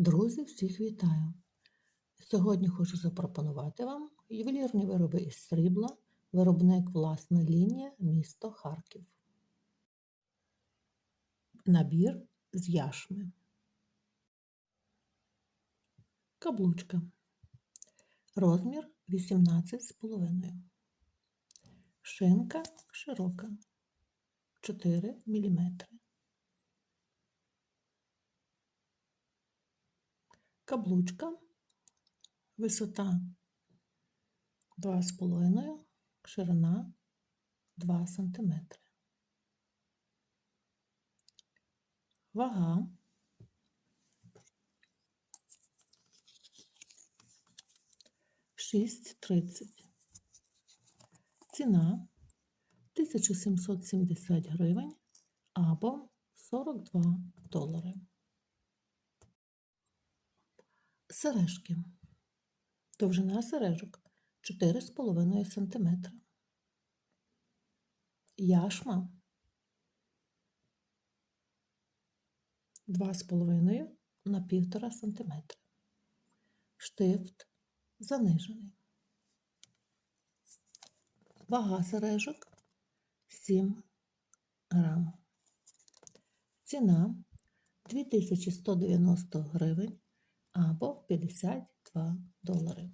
Друзі, всіх вітаю! Сьогодні хочу запропонувати вам ювелірні вироби із срібла, виробник власна лінія, місто Харків. Набір з яшми. Каблучка. Розмір 18,5. Шинка широка 4 мм. Каблучка, висота 2,5, ширина 2 см. Вага шість тридцять. Ціна 1770 гривень або 42 долари. Сережки. Довжина сережок 4,5 см. Яшма 2,5 на 1,5 см. Штифт занижений. Вага сережок 7 грам. Ціна 2190 гривень або 52 долари.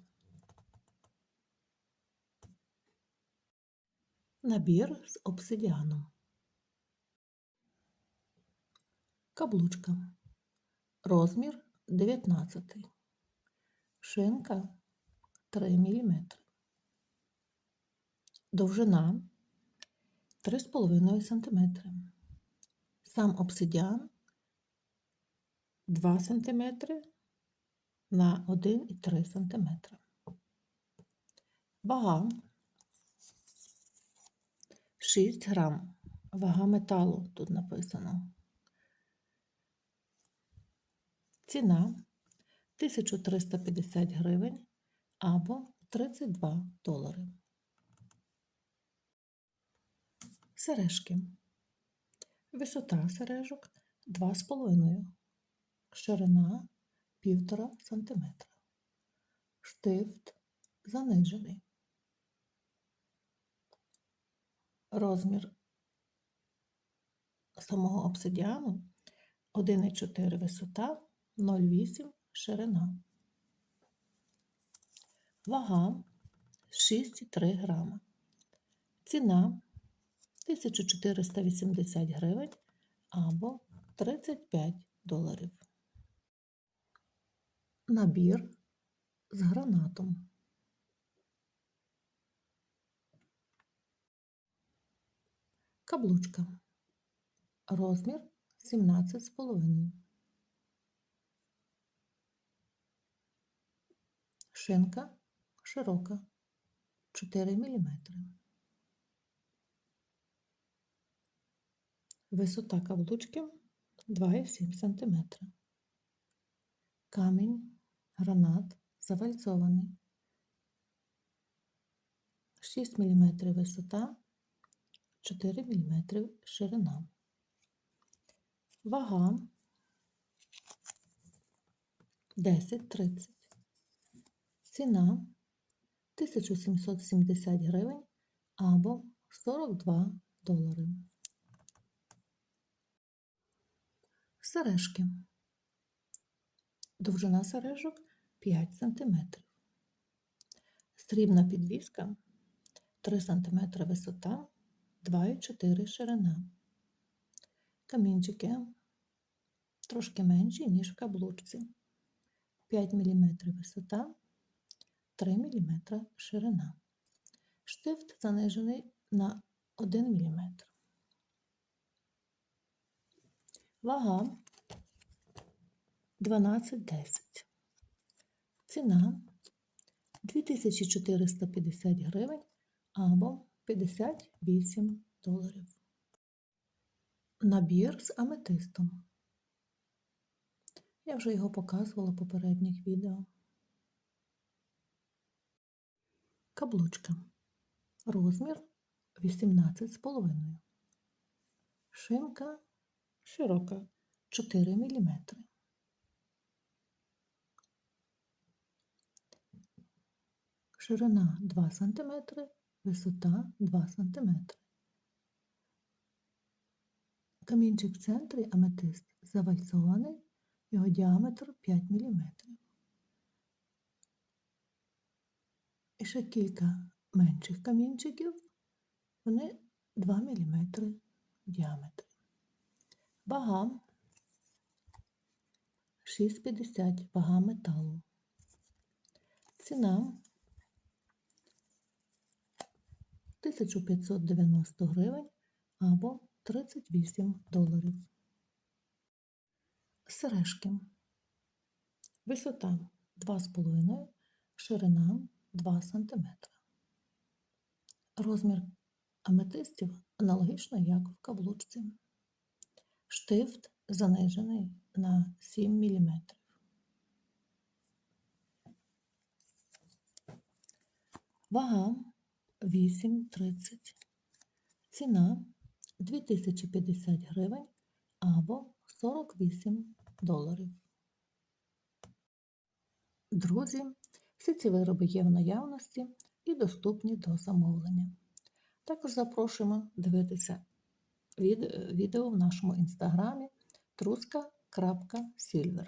Набір з обсидіаном. Каблучка. Розмір 19. Шинка 3 мм. Довжина 3,5 см. Сам обсидіан 2 см на 1,3 см. Вага 6 грам. Вага металу тут написано. Ціна 1350 гривень або 32 долари. Сережки. Висота сережок 2,5, ширина 1,5 см. Штифт занижений. Розмір самого обсидіану 1,4 висота, 0,8 ширина. Вага 6,3 грама. Ціна 1480 гривень або 35 доларів. Набір з гранатом. Каблучка. Розмір 17,5. Шинка широка 4 мм. Висота каблучки 2,7 см. Камінь, гранат завальцований. 6 мм висота, 4 мм ширина. Вага 10-30. Ціна 1770 гривень або 42 долари. Сережки. Довжина сережок 5 см. Срібна підвіска 3 см висота, 2,4 ширина. Камінчики трошки менші, ніж в каблучці. 5 мм висота, 3 мм ширина. Штифт занижений на 1 мм. Вага 12,10. Ціна 2450 гривень або 58 доларів. Набір з аметистом. Я вже його показувала в попередніх відео. Каблучка. Розмір 18,5. Шинка широка 4 мм. Ширина 2 см, висота 2 см. Камінчик в центрі аметист завальцований, його діаметр 5 мм. І ще кілька менших камінчиків, вони 2 мм в. Вага 6,50 вага металу. Ціна 1590 гривень або 38 доларів. Сережки. Висота 2,5, ширина 2 см. Розмір аметистів аналогічно, як в каблучці. Штифт занижений на 7 мм. Вага 8,30. Ціна 2050 гривень або 48 доларів. Друзі, всі ці вироби є в наявності і доступні до замовлення. Також запрошуємо дивитися відео в нашому інстаграмі truska.silver.